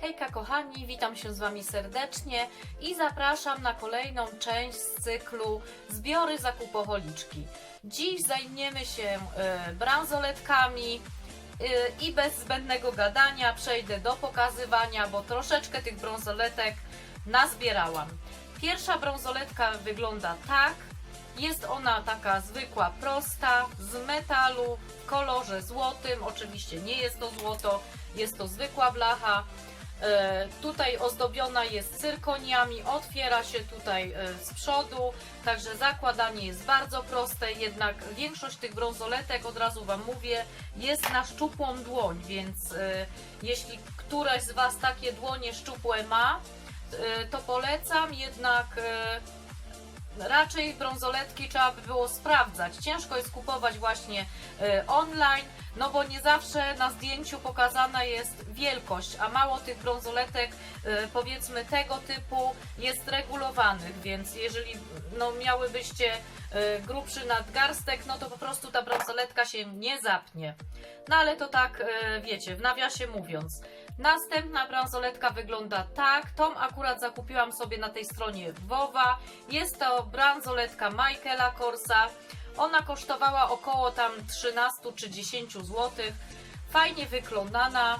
Hejka kochani, witam się z Wami serdecznie i zapraszam na kolejną część z cyklu Zbiory zakupoholiczki. Dziś zajmiemy się e, bransoletkami e, i bez zbędnego gadania przejdę do pokazywania, bo troszeczkę tych bransoletek nazbierałam. Pierwsza bransoletka wygląda tak. Jest ona taka zwykła, prosta, z metalu, w kolorze złotym. Oczywiście nie jest to złoto, jest to zwykła blacha. E, tutaj ozdobiona jest cyrkoniami, otwiera się tutaj e, z przodu, także zakładanie jest bardzo proste, jednak większość tych brązoletek, od razu Wam mówię, jest na szczupłą dłoń, więc e, jeśli któraś z Was takie dłonie szczupłe ma, to polecam, jednak raczej brązoletki trzeba by było sprawdzać. Ciężko jest kupować właśnie e, online, no bo nie zawsze na zdjęciu pokazana jest wielkość, a mało tych brązoletek e, powiedzmy tego typu jest regulowanych, więc jeżeli no, miałybyście e, grubszy nadgarstek, no to po prostu ta brązoletka się nie zapnie. No ale to tak, wiecie, w nawiasie mówiąc. Następna bransoletka wygląda tak. Tą akurat zakupiłam sobie na tej stronie Wowa. Jest to bransoletka Michaela Korsa. Ona kosztowała około tam 13 czy 10 zł. Fajnie wykonana.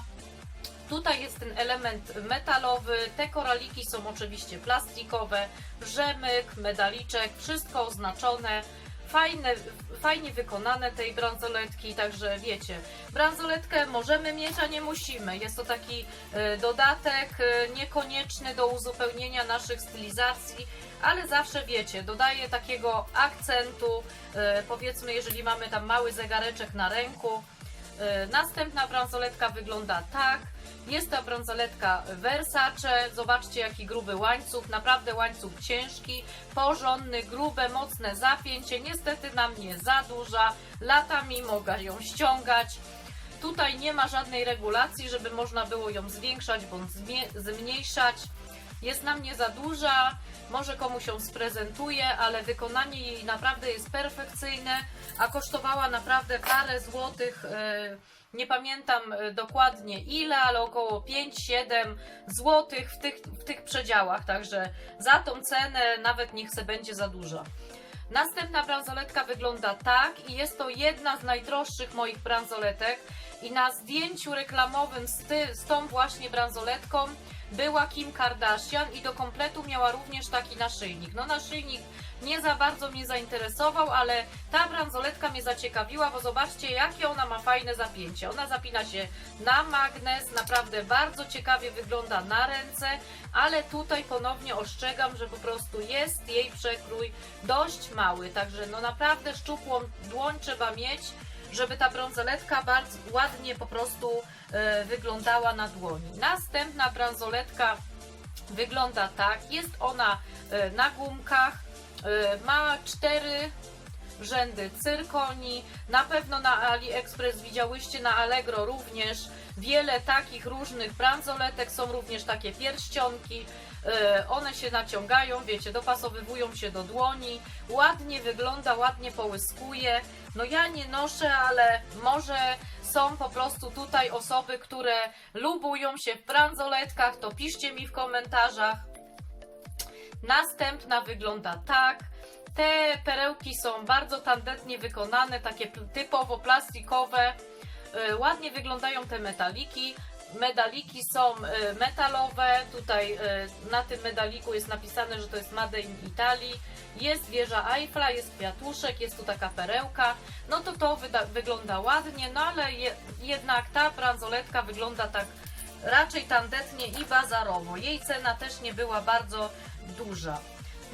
Tutaj jest ten element metalowy. Te koraliki są oczywiście plastikowe. Rzemyk, medaliczek, wszystko oznaczone. Fajne, fajnie wykonane tej bransoletki, także wiecie, bransoletkę możemy mieć, a nie musimy. Jest to taki e, dodatek e, niekonieczny do uzupełnienia naszych stylizacji, ale zawsze wiecie, dodaje takiego akcentu, e, powiedzmy, jeżeli mamy tam mały zegareczek na ręku. E, Następna bransoletka wygląda tak. Jest to bransoletka Versace. Zobaczcie jaki gruby łańcuch, naprawdę łańcuch ciężki, porządny, grube, mocne zapięcie. Niestety na mnie za duża, latami mogę ją ściągać. Tutaj nie ma żadnej regulacji, żeby można było ją zwiększać bądź zmniejszać. Jest na mnie za duża, może komuś ją sprezentuje, ale wykonanie jej naprawdę jest perfekcyjne, a kosztowała naprawdę parę złotych. e, Nie pamiętam e, dokładnie ile, ale około 5-7 złotych w tych, w tych przedziałach. Także za tą cenę nawet niech se będzie za duża. Następna bransoletka wygląda tak i jest to jedna z najdroższych moich bransoletek i na zdjęciu reklamowym z, ty, z tą właśnie bransoletką była Kim Kardashian i do kompletu miała również taki naszyjnik. No naszyjnik nie za bardzo mnie zainteresował, ale ta bransoletka mnie zaciekawiła, bo zobaczcie jakie ona ma fajne zapięcie. Ona zapina się na magnes, naprawdę bardzo ciekawie wygląda na ręce, ale tutaj ponownie ostrzegam, że po prostu jest jej przekrój dość mały, także no naprawdę szczupłą dłoń trzeba mieć, żeby ta bransoletka bardzo ładnie po prostu e, wyglądała na dłoni. Następna bransoletka wygląda tak, jest ona e, na gumkach, e, ma cztery rzędy cyrkoni, na pewno na AliExpress widziałyście, na Allegro również. Wiele takich różnych bransoletek, są również takie pierścionki, one się naciągają, wiecie, dopasowywują się do dłoni, ładnie wygląda, ładnie połyskuje, no ja nie noszę, ale może są po prostu tutaj osoby, które lubują się w bransoletkach, to piszcie mi w komentarzach. Następna wygląda tak. Te perełki są bardzo tandetnie wykonane, takie typowo plastikowe. E, Ładnie wyglądają te metaliki. Medaliki są e, metalowe. Tutaj e, na tym medaliku jest napisane, że to jest Made in Italy. Jest wieża Eiffla, jest kwiatuszek, jest tu taka perełka. No to to wygląda ładnie, no ale je, jednak ta bransoletka wygląda tak raczej tandetnie i bazarowo. Jej cena też nie była bardzo duża.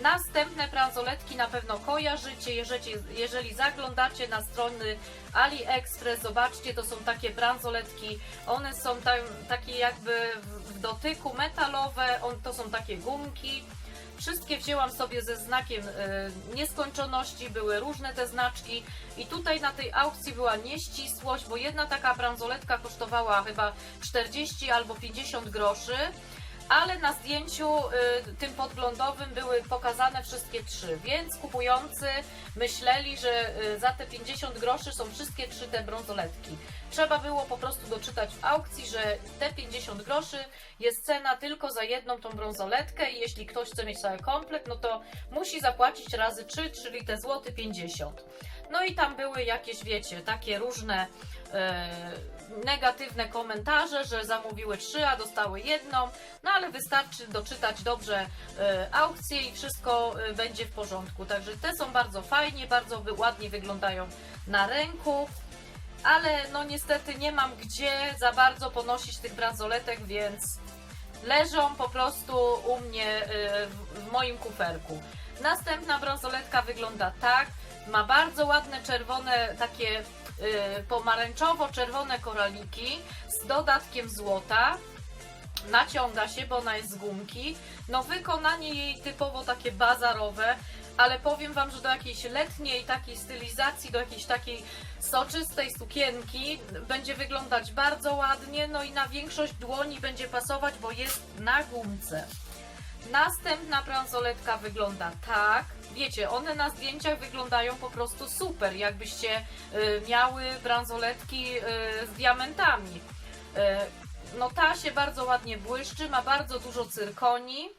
Następne bransoletki na pewno kojarzycie, jeżeli, jeżeli zaglądacie na strony AliExpress, zobaczcie, to są takie bransoletki, one są tam, takie jakby w, dotyku metalowe, on, to są takie gumki. Wszystkie wzięłam sobie ze znakiem e, nieskończoności, były różne te znaczki. I tutaj na tej aukcji była nieścisłość, bo jedna taka bransoletka kosztowała chyba 40 albo 50 groszy, ale na zdjęciu y, tym podglądowym były pokazane wszystkie trzy, więc kupujący myśleli, że y, za te 50 groszy są wszystkie trzy te brązoletki. Trzeba było po prostu doczytać w aukcji, że te 50 groszy jest cena tylko za jedną tą brązoletkę i jeśli ktoś chce mieć cały komplet, no to musi zapłacić razy 3, czyli te złoty 50. No i tam były jakieś, wiecie, takie różne e, negatywne komentarze, że zamówiły trzy, a dostały jedną, no ale wystarczy doczytać dobrze e, aukcję i wszystko e, będzie w porządku. Także te są bardzo fajnie, bardzo ładnie wyglądają na ręku. Ale no niestety nie mam gdzie za bardzo ponosić tych bransoletek, więc leżą po prostu u mnie y, w, moim kuferku. Następna bransoletka wygląda tak. Ma bardzo ładne czerwone, takie pomarańczowo-czerwone koraliki z dodatkiem złota. Naciąga się, bo ona jest z gumki. No wykonanie jej typowo takie bazarowe, ale powiem Wam, że do jakiejś letniej takiej stylizacji, do jakiejś takiej soczystej sukienki będzie wyglądać bardzo ładnie, no i na większość dłoni będzie pasować, bo jest na gumce. Następna bransoletka wygląda tak. Wiecie, one na zdjęciach wyglądają po prostu super, jakbyście y, miały bransoletki y, z diamentami. Y, no ta się bardzo ładnie błyszczy, ma bardzo dużo cyrkonii.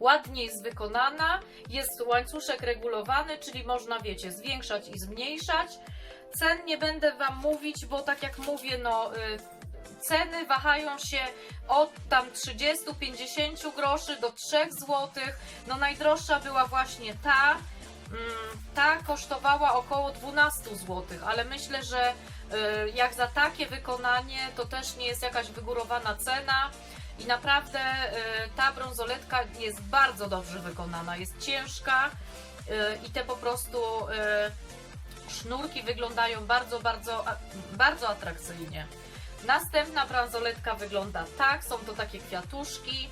Ładnie jest wykonana, jest łańcuszek regulowany, czyli można, wiecie, zwiększać i zmniejszać. Cen nie będę Wam mówić, bo tak jak mówię, no ceny wahają się od tam 30-50 groszy do 3 zł. No najdroższa była właśnie ta. Mm, Ta kosztowała około 12 zł, ale myślę, że y, jak za takie wykonanie to też nie jest jakaś wygórowana cena. I naprawdę y, ta brązoletka jest bardzo dobrze wykonana, jest ciężka y, i te po prostu sznurki wyglądają bardzo, bardzo, bardzo atrakcyjnie. Następna bransoletka wygląda tak, są to takie kwiatuszki.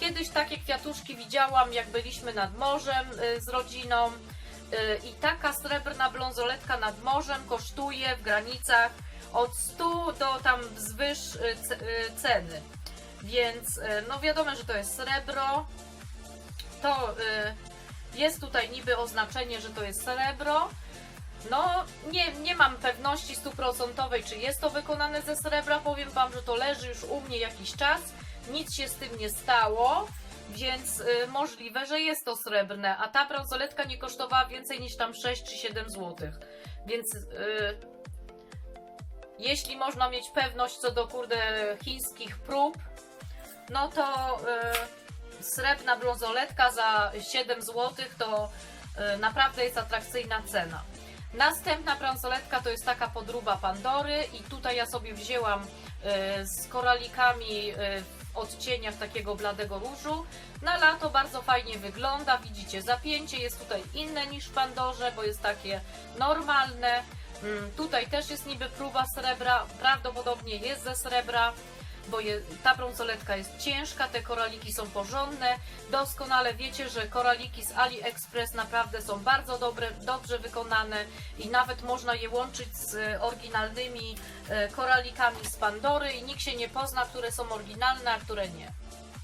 Kiedyś takie kwiatuszki widziałam, jak byliśmy nad morzem y, z rodziną. Y, I taka srebrna brązoletka nad morzem kosztuje w granicach od 100 do tam wzwyż y, ce- ceny. Więc no wiadomo, że to jest srebro. To jest tutaj niby oznaczenie, że to jest srebro. No, nie, nie mam pewności stuprocentowej, czy jest to wykonane ze srebra. Powiem Wam, że to leży już u mnie jakiś czas. Nic się z tym nie stało, więc y, możliwe, że jest to srebrne. A ta bransoletka nie kosztowała więcej niż tam 6 czy 7 zł. Więc y, jeśli można mieć pewność co do kurde chińskich prób, no to y, srebrna brązoletka za 7 zł to y, naprawdę jest atrakcyjna cena. Następna bransoletka to jest taka podróba Pandory i tutaj ja sobie wzięłam y, z koralikami y, w odcieniach takiego bladego różu. Na lato bardzo fajnie wygląda, widzicie zapięcie jest tutaj inne niż w Pandorze, bo jest takie normalne. Mm, Tutaj też jest niby próba srebra, prawdopodobnie jest ze srebra, bo je, ta brązoletka jest ciężka, te koraliki są porządne. Doskonale wiecie, że koraliki z AliExpress naprawdę są bardzo dobre, dobrze wykonane i nawet można je łączyć z oryginalnymi e, koralikami z Pandory i nikt się nie pozna, które są oryginalne, a które nie.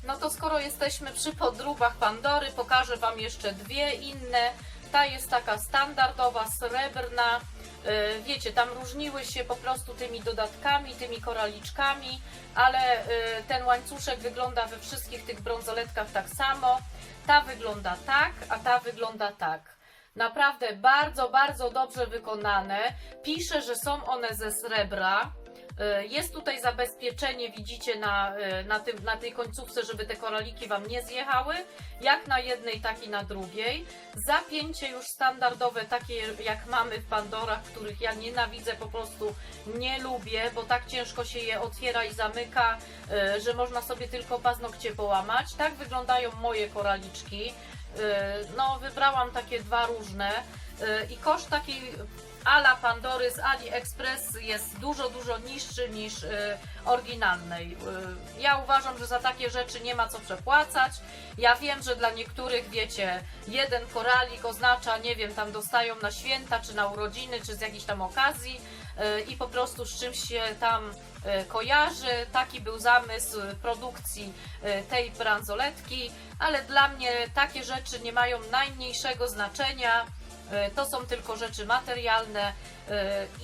No to skoro jesteśmy przy podróbach Pandory, pokażę Wam jeszcze dwie inne. Ta jest taka standardowa, srebrna. Yy, Wiecie, tam różniły się po prostu tymi dodatkami, tymi koraliczkami, ale yy, ten łańcuszek wygląda we wszystkich tych brązoletkach tak samo. Ta wygląda tak, a ta wygląda tak. Naprawdę bardzo, bardzo dobrze wykonane. Pisze, że są one ze srebra. Y, Jest tutaj zabezpieczenie, widzicie, na, y, na, tym, na tej końcówce, żeby te koraliki Wam nie zjechały, jak na jednej, tak i na drugiej. Zapięcie już standardowe, takie jak mamy w Pandorach, których ja nienawidzę, po prostu nie lubię, bo tak ciężko się je otwiera i zamyka, y, że można sobie tylko paznokcie połamać. Tak wyglądają moje koraliczki. No, wybrałam takie dwa różne. i koszt takiej ala Pandory z AliExpress jest dużo, dużo niższy niż y, oryginalnej. Y, ja uważam, że za takie rzeczy nie ma co przepłacać. Ja wiem, że dla niektórych, wiecie, jeden koralik oznacza, nie wiem, tam dostają na święta, czy na urodziny, czy z jakiejś tam okazji y, i po prostu z czymś się tam kojarzy. Taki był zamysł produkcji tej bransoletki, ale dla mnie takie rzeczy nie mają najmniejszego znaczenia. Y, To są tylko rzeczy materialne y,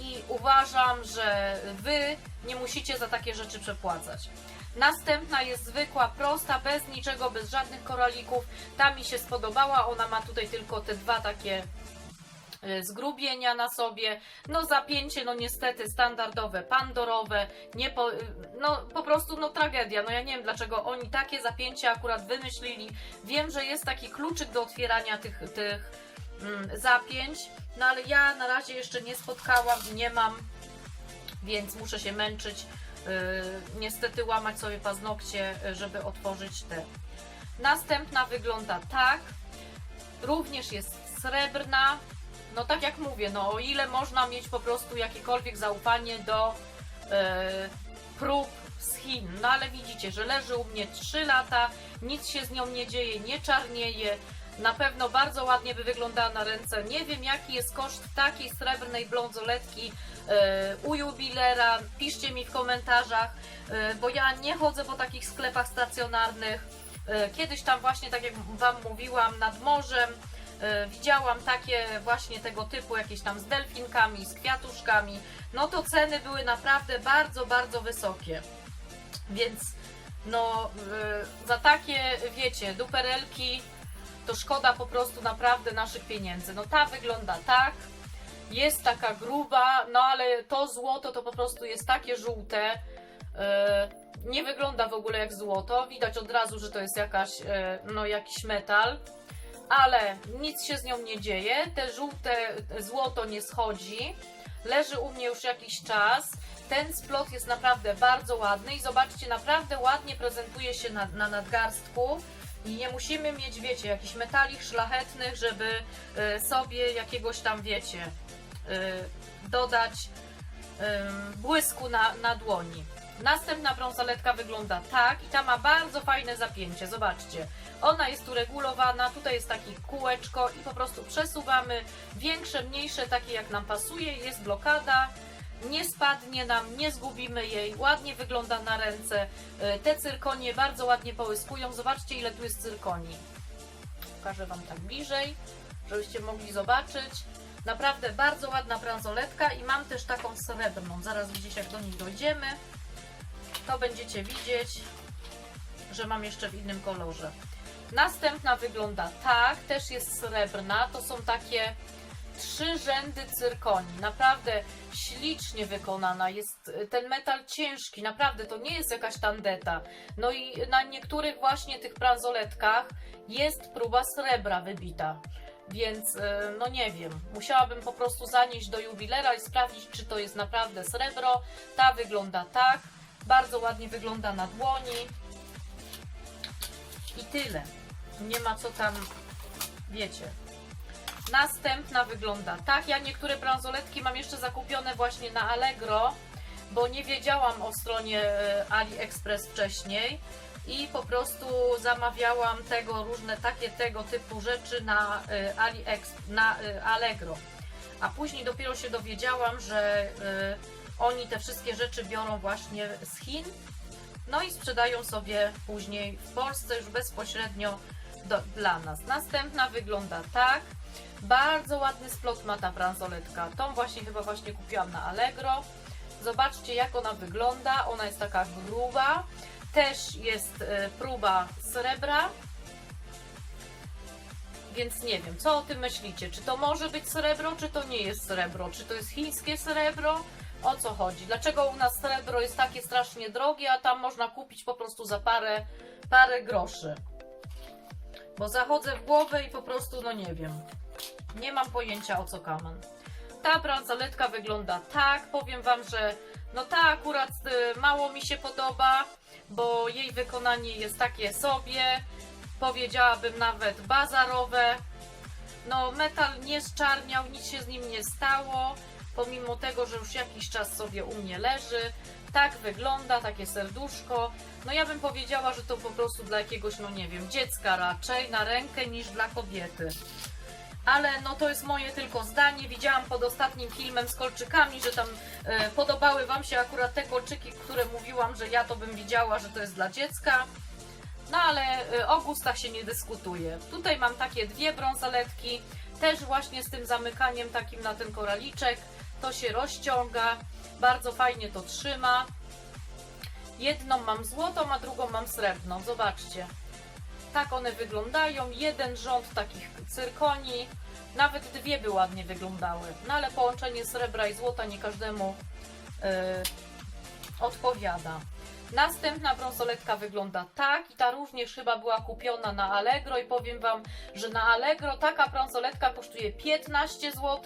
i uważam, że wy nie musicie za takie rzeczy przepłacać. Następna jest zwykła, prosta, bez niczego, bez żadnych koralików. Ta mi się spodobała, ona ma tutaj tylko te dwa takie y, zgrubienia na sobie. No zapięcie, no niestety standardowe, pandorowe, nie po, no po prostu no tragedia. No ja nie wiem dlaczego oni takie zapięcie akurat wymyślili. Wiem, że jest taki kluczyk do otwierania tych, tych zapięć, no ale ja na razie jeszcze nie spotkałam i nie mam, więc muszę się męczyć. Yy, niestety łamać sobie paznokcie, y, żeby otworzyć te. Następna wygląda tak. Również jest srebrna. No tak jak mówię, no o ile można mieć po prostu jakiekolwiek zaufanie do e, prób z Chin. No ale widzicie, że leży u mnie 3 lata, nic się z nią nie dzieje, nie czarnieje. Na pewno bardzo ładnie by wyglądała na ręce. Nie wiem jaki jest koszt takiej srebrnej blondzoletki e, u jubilera. Piszcie mi w komentarzach, e, bo ja nie chodzę po takich sklepach stacjonarnych. E, Kiedyś tam właśnie, tak jak Wam mówiłam, nad morzem widziałam takie właśnie tego typu, jakieś tam z delfinkami, z kwiatuszkami. No to ceny były naprawdę bardzo, bardzo wysokie. Więc no za takie, wiecie, duperelki to szkoda po prostu naprawdę naszych pieniędzy. No ta wygląda tak, jest taka gruba, no ale to złoto to po prostu jest takie żółte. e, nie wygląda w ogóle jak złoto. Widać od razu, że to jest jakaś, e, no, jakiś metal. Ale nic się z nią nie dzieje. Te żółte złoto nie schodzi. Leży u mnie już jakiś czas. Ten splot jest naprawdę bardzo ładny i zobaczcie, naprawdę ładnie prezentuje się na, na nadgarstku. I nie musimy mieć, wiecie, jakichś metali szlachetnych, żeby e, sobie jakiegoś tam, wiecie, e, dodać em, błysku na, na dłoni. Następna brązoletka wygląda tak i ta ma bardzo fajne zapięcie. Zobaczcie, ona jest tu regulowana, tutaj jest takie kółeczko i po prostu przesuwamy większe, mniejsze, takie jak nam pasuje, jest blokada. Nie spadnie nam, nie zgubimy jej, ładnie wygląda na ręce. E, Te cyrkonie bardzo ładnie połyskują. Zobaczcie, ile tu jest cyrkoni. Pokażę Wam tak bliżej, żebyście mogli zobaczyć. Naprawdę bardzo ładna bransoletka i mam też taką srebrną. Zaraz gdzieś jak do nich dojdziemy, to będziecie widzieć, że mam jeszcze w innym kolorze. Następna wygląda tak, też jest srebrna. To są takie trzy rzędy cyrkoni. Naprawdę ślicznie wykonana. Jest y, ten metal ciężki, naprawdę to nie jest jakaś tandeta. No i na niektórych właśnie tych bransoletkach jest próba srebra wybita. Więc y, no nie wiem, musiałabym po prostu zanieść do jubilera i sprawdzić, czy to jest naprawdę srebro. Ta wygląda tak, bardzo ładnie wygląda na dłoni. I tyle. Nie ma co tam, wiecie. Następna wygląda tak. Ja niektóre bransoletki mam jeszcze zakupione właśnie na Allegro, bo nie wiedziałam o stronie e, AliExpress wcześniej i po prostu zamawiałam tego różne takie tego typu rzeczy na e, AliEx, na e, Allegro. A później dopiero się dowiedziałam, że oni te wszystkie rzeczy biorą właśnie z Chin. No i sprzedają sobie później w Polsce już bezpośrednio do, dla nas. Następna wygląda tak. Bardzo ładny splot ma ta bransoletka. Tą właśnie chyba właśnie kupiłam na Allegro. Zobaczcie jak ona wygląda. Ona jest taka gruba. Też jest e, próba srebra. Więc nie wiem, co o tym myślicie? Czy to może być srebro, czy to nie jest srebro? Czy to jest chińskie srebro? O co chodzi? Dlaczego u nas srebro jest takie strasznie drogie, a tam można kupić po prostu za parę, parę groszy? Bo zachodzę w głowę i po prostu, no nie wiem. Nie mam pojęcia o co kaman. Ta bransoletka wygląda tak. Powiem Wam, że no ta akurat y, mało mi się podoba, bo jej wykonanie jest takie sobie. Powiedziałabym nawet bazarowe. No, metal nie zczarniał, nic się z nim nie stało, pomimo tego, że już jakiś czas sobie u mnie leży. Tak wygląda, takie serduszko. No ja bym powiedziała, że to po prostu dla jakiegoś, no nie wiem, dziecka raczej na rękę niż dla kobiety. Ale no to jest moje tylko zdanie. Widziałam pod ostatnim filmem z kolczykami, że tam e, podobały Wam się akurat te kolczyki, które mówiłam, że ja to bym widziała, że to jest dla dziecka. No ale e, o gustach się nie dyskutuje. Tutaj mam takie dwie brązoletki, też właśnie z tym zamykaniem takim na ten koraliczek. To się rozciąga, bardzo fajnie to trzyma. Jedną mam złotą, a drugą mam srebrną. Zobaczcie. Tak one wyglądają. Jeden rząd takich cyrkoni. Nawet dwie by ładnie wyglądały. No ale połączenie srebra i złota nie każdemu e, odpowiada. Następna brązoletka wygląda tak i ta również chyba była kupiona na Allegro i powiem Wam, że na Allegro taka brązoletka kosztuje 15 zł,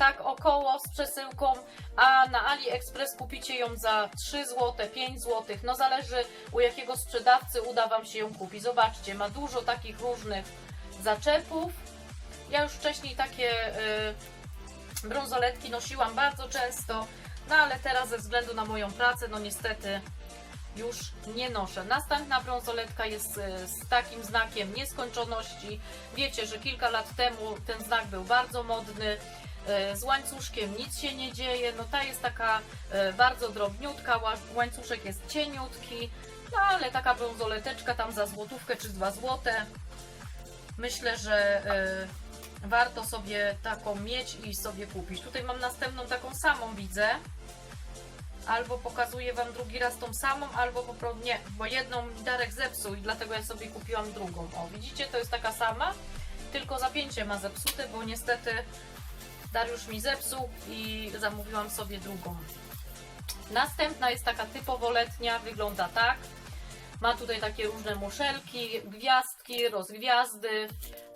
tak około z przesyłką, a na AliExpress kupicie ją za 3 zł, 5 zł, no zależy u jakiego sprzedawcy uda Wam się ją kupić. Zobaczcie, ma dużo takich różnych zaczepów. Ja już wcześniej takie y, brązoletki nosiłam bardzo często, no ale teraz ze względu na moją pracę, no niestety już nie noszę. Następna brązoletka jest e, z takim znakiem nieskończoności. Wiecie, że kilka lat temu ten znak był bardzo modny. E, Z łańcuszkiem nic się nie dzieje. No ta jest taka e, bardzo drobniutka, ła- łańcuszek jest cieniutki, no ale taka brązoleteczka tam za złotówkę czy dwa złote. Myślę, że e, warto sobie taką mieć i sobie kupić. Tutaj mam następną taką samą widzę albo pokazuję Wam drugi raz tą samą, albo po prostu nie, bo jedną mi Darek zepsuł i dlatego ja sobie kupiłam drugą. O, widzicie, to jest taka sama, tylko zapięcie ma zepsute, bo niestety Dariusz mi zepsuł i zamówiłam sobie drugą. Następna jest taka typowo letnia, wygląda tak. Ma tutaj takie różne muszelki, gwiazdki, rozgwiazdy.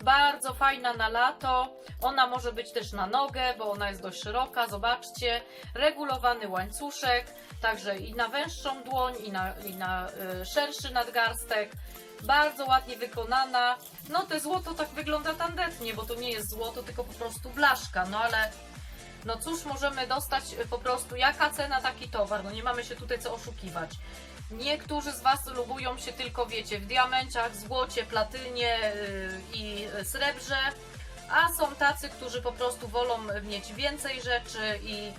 Bardzo fajna na lato. Ona może być też na nogę, bo ona jest dość szeroka. Zobaczcie. Regulowany łańcuszek, także i na węższą dłoń, i na, i na y, szerszy nadgarstek. Bardzo ładnie wykonana. No te złoto tak wygląda tandetnie, bo to nie jest złoto, tylko po prostu blaszka. No ale no cóż możemy dostać y, po prostu, jaka cena taki towar? No nie mamy się tutaj co oszukiwać. Niektórzy z Was lubują się tylko, wiecie, w diamenciach, złocie, platynie yy, i srebrze, a są tacy, którzy po prostu wolą mieć więcej rzeczy i yy,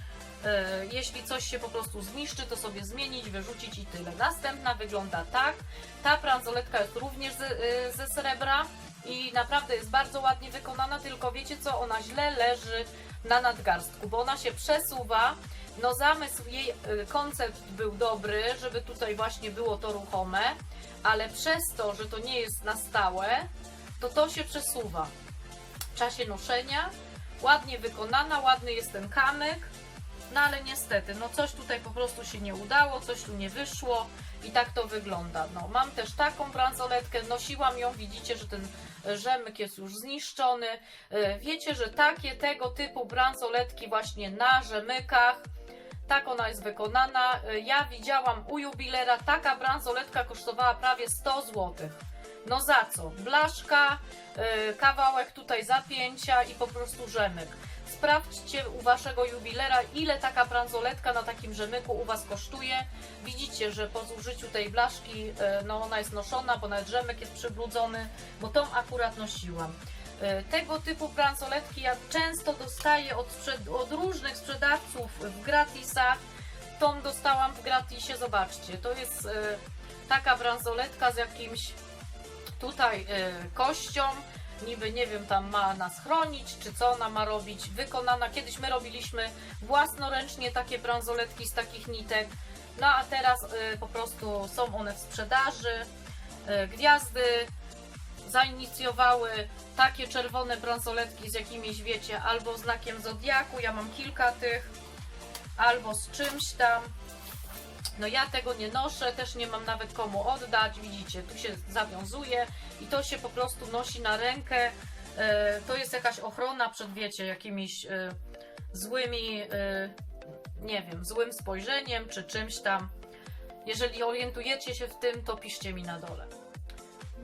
jeśli coś się po prostu zniszczy, to sobie zmienić, wyrzucić i tyle. Następna wygląda tak. Ta bransoletka jest również ze, yy, ze srebra i naprawdę jest bardzo ładnie wykonana, tylko wiecie co, ona źle leży na nadgarstku, bo ona się przesuwa. No zamysł jej, y, koncept był dobry, żeby tutaj właśnie było to ruchome, ale przez to, że to nie jest na stałe, to to się przesuwa. W czasie noszenia ładnie wykonana, ładny jest ten kamyk, no ale niestety, no coś tutaj po prostu się nie udało, coś tu nie wyszło i tak to wygląda. No, mam też taką bransoletkę, nosiłam ją, widzicie, że ten rzemyk jest już zniszczony. E, Wiecie, że takie tego typu bransoletki właśnie na rzemykach, tak ona jest wykonana. E, Ja widziałam u jubilera, taka bransoletka kosztowała prawie 100 zł. No za co? Blaszka, e, kawałek tutaj zapięcia i po prostu rzemyk. Sprawdźcie u waszego jubilera, ile taka bransoletka na takim rzemyku u was kosztuje. Widzicie, że po zużyciu tej blaszki, e, no ona jest noszona, bo nawet rzemek jest przybrudzony, bo tą akurat nosiłam. E, Tego typu bransoletki ja często dostaję od, od różnych sprzedawców w gratisach. Tą dostałam w gratisie, zobaczcie, to jest e, taka bransoletka z jakimś tutaj e, kością, niby nie wiem, tam ma nas chronić, czy co ona ma robić, wykonana. Kiedyś my robiliśmy własnoręcznie takie bransoletki z takich nitek, no a teraz po prostu są one w sprzedaży. Gwiazdy zainicjowały takie czerwone bransoletki z jakimiś, wiecie, albo znakiem zodiaku, ja mam kilka tych, albo z czymś tam. No ja tego nie noszę, też nie mam nawet komu oddać, widzicie, tu się zawiązuje i to się po prostu nosi na rękę. E, To jest jakaś ochrona przed, wiecie, jakimiś e, złymi, e, nie wiem, złym spojrzeniem czy czymś tam. Jeżeli orientujecie się w tym, to piszcie mi na dole.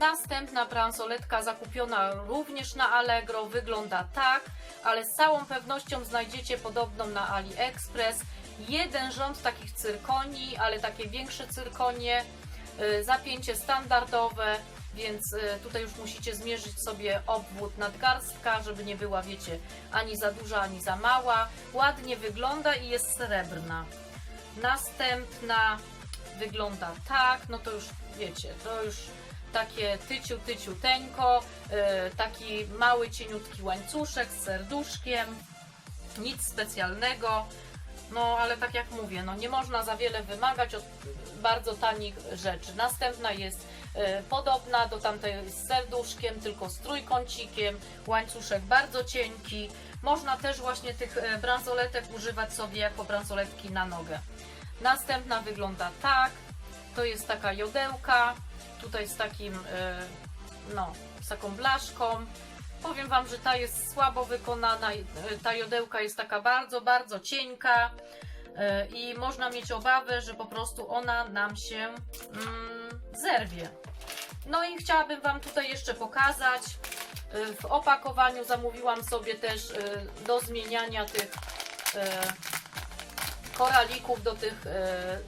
Następna bransoletka zakupiona również na Allegro wygląda tak, ale z całą pewnością znajdziecie podobną na AliExpress. Jeden rząd takich cyrkoni, ale takie większe cyrkonie, y, zapięcie standardowe, więc y, tutaj już musicie zmierzyć sobie obwód nadgarstka, żeby nie była, wiecie, ani za duża, ani za mała. Ładnie wygląda i jest srebrna. Następna wygląda tak, no to już wiecie, to już takie tyciu, tyciu, teńko, yy, taki mały, cieniutki łańcuszek z serduszkiem, nic specjalnego, no ale tak jak mówię, no nie można za wiele wymagać od bardzo tanich rzeczy. Następna jest yy, podobna do tamtej z serduszkiem, tylko z trójkącikiem, łańcuszek bardzo cienki. Można też właśnie tych e, bransoletek używać sobie jako bransoletki na nogę. Następna wygląda tak. To jest taka jodełka. Tutaj z takim, e, no, z taką blaszką. Powiem Wam, że ta jest słabo wykonana. e, Ta jodełka jest taka bardzo, bardzo cienka. e, I można mieć obawę, że po prostu ona nam się mm, zerwie. No i chciałabym Wam tutaj jeszcze pokazać. W opakowaniu zamówiłam sobie też do zmieniania tych koralików do tych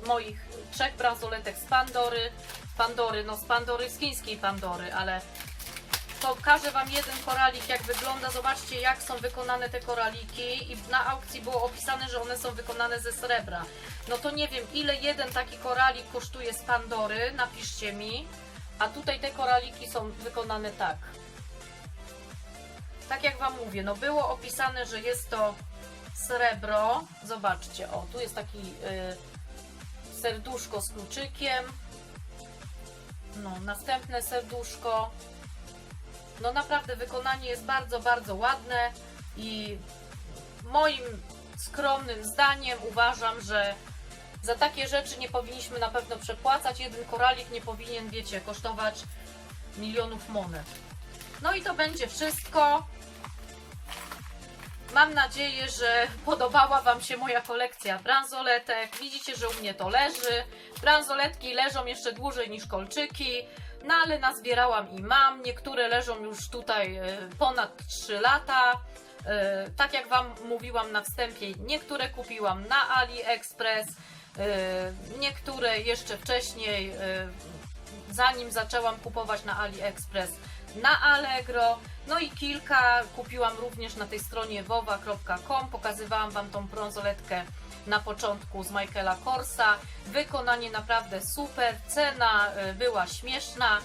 moich trzech bransoletek z Pandory. Pandory, no z Pandory, z chińskiej Pandory, ale pokażę Wam jeden koralik, jak wygląda. Zobaczcie, jak są wykonane te koraliki. I na aukcji było opisane, że one są wykonane ze srebra. No to nie wiem, ile jeden taki koralik kosztuje z Pandory. Napiszcie mi. A tutaj te koraliki są wykonane tak. Tak jak Wam mówię, no było opisane, że jest to srebro. Zobaczcie, o, tu jest taki y, serduszko z kluczykiem. No, następne serduszko. No naprawdę wykonanie jest bardzo, bardzo ładne i moim skromnym zdaniem uważam, że za takie rzeczy nie powinniśmy na pewno przepłacać. Jeden koralik nie powinien, wiecie, kosztować milionów monet. No i to będzie wszystko. Mam nadzieję, że podobała Wam się moja kolekcja bransoletek. Widzicie, że u mnie to leży. Bransoletki leżą jeszcze dłużej niż kolczyki. No ale nazbierałam i mam. Niektóre leżą już tutaj e, ponad 3 lata. E, Tak jak Wam mówiłam na wstępie, niektóre kupiłam na AliExpress, e, niektóre jeszcze wcześniej, zanim zaczęłam kupować na AliExpress, na Allegro. No i kilka kupiłam również na tej stronie wowa.com. Pokazywałam Wam tą bransoletkę na początku z Michaela Korsa. Wykonanie naprawdę super, cena y, była śmieszna.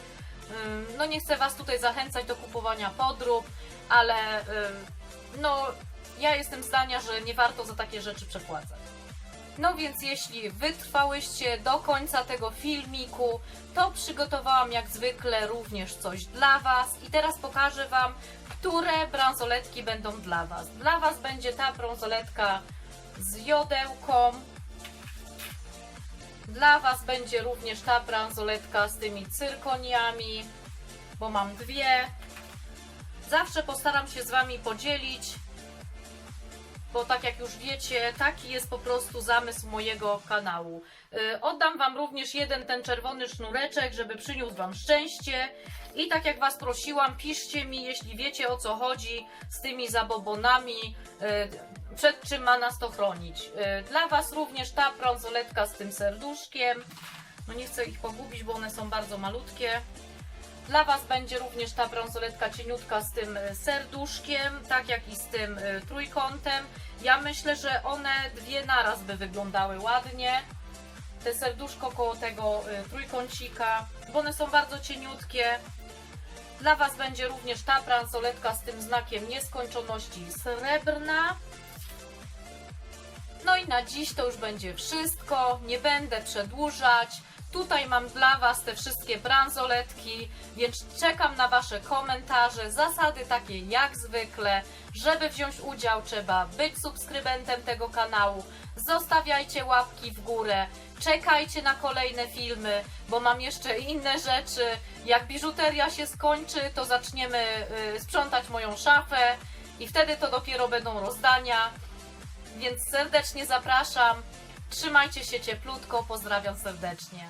Ym, No nie chcę Was tutaj zachęcać do kupowania podrób, ale ym, no ja jestem zdania, że nie warto za takie rzeczy przepłacać. No więc jeśli wytrwałyście do końca tego filmiku, to przygotowałam jak zwykle również coś dla Was i teraz pokażę Wam, które bransoletki będą dla Was. Dla Was będzie ta bransoletka z jodełką. Dla Was będzie również ta bransoletka z tymi cyrkoniami, bo mam dwie. Zawsze postaram się z Wami podzielić bo tak jak już wiecie, taki jest po prostu zamysł mojego kanału. Yy, Oddam Wam również jeden ten czerwony sznureczek, żeby przyniósł Wam szczęście. I tak jak Was prosiłam, piszcie mi, jeśli wiecie o co chodzi z tymi zabobonami, yy, przed czym ma nas to chronić. Yy, Dla Was również ta bransoletka z tym serduszkiem. No nie chcę ich pogubić, bo one są bardzo malutkie. Dla Was będzie również ta bransoletka cieniutka z tym y, serduszkiem, tak jak i z tym y, trójkątem. Ja myślę, że one dwie naraz by wyglądały ładnie. Te serduszko koło tego y, trójkącika, bo one są bardzo cieniutkie. Dla Was będzie również ta bransoletka z tym znakiem nieskończoności srebrna. No i na dziś to już będzie wszystko. Nie będę przedłużać. Tutaj mam dla Was te wszystkie bransoletki, więc czekam na Wasze komentarze. Zasady takie jak zwykle. Żeby wziąć udział, trzeba być subskrybentem tego kanału. Zostawiajcie łapki w górę. Czekajcie na kolejne filmy, bo mam jeszcze inne rzeczy. Jak biżuteria się skończy, to zaczniemy y, sprzątać moją szafę i wtedy to dopiero będą rozdania. Więc serdecznie zapraszam. Trzymajcie się cieplutko, pozdrawiam serdecznie.